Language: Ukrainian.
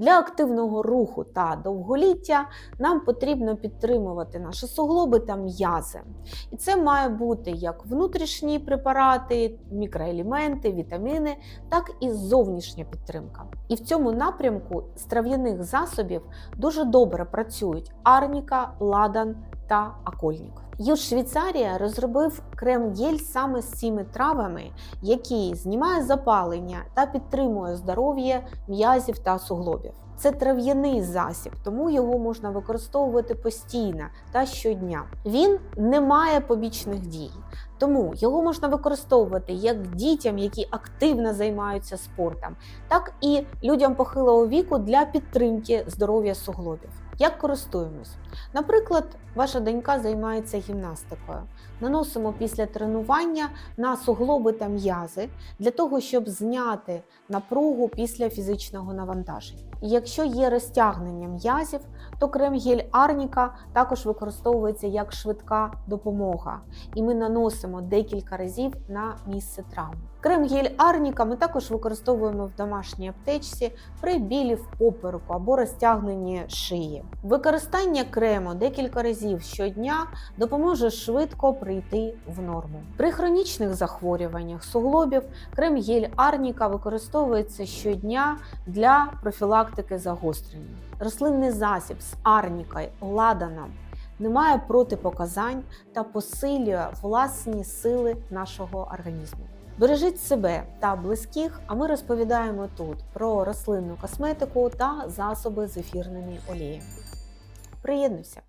Для активного руху та довголіття нам потрібно підтримувати наші суглоби та м'язи. І це має бути як внутрішні препарати, мікроелементи, вітаміни, так і зовнішня підтримка. І в цьому напрямку з трав'яних засобів дуже добре працюють арніка, ладан та акольник. Юж Швейцарія розробив крем-гель саме з цими травами, який знімає запалення та підтримує здоров'я м'язів та суглобів. Це трав'яний засіб, тому його можна використовувати постійно та щодня. Він не має побічних дій, тому його можна використовувати як дітям, які активно займаються спортом, так і людям похилого віку для підтримки здоров'я суглобів. Як користуємось? Наприклад, ваша донька займається гімнастикою. Наносимо після тренування на суглоби та м'язи для того, щоб зняти напругу після фізичного навантаження. Якщо є розтягнення м'язів, то крем-гель Арніка також використовується як швидка допомога, і ми наносимо декілька разів на місце травми. Крем-гель Арніка ми також використовуємо в домашній аптечці при білі в попереку або розтягненні шиї. Використання крему декілька разів щодня допоможе швидко прийти в норму. При хронічних захворюваннях суглобів крем-гель Арніка використовується щодня для профілактики загострення. Рослинний засіб з арнікою, ладаном не має протипоказань та посилює власні сили нашого організму. Бережіть себе та близьких, а ми розповідаємо тут про рослинну косметику та засоби з ефірними оліями. Приєднуйся!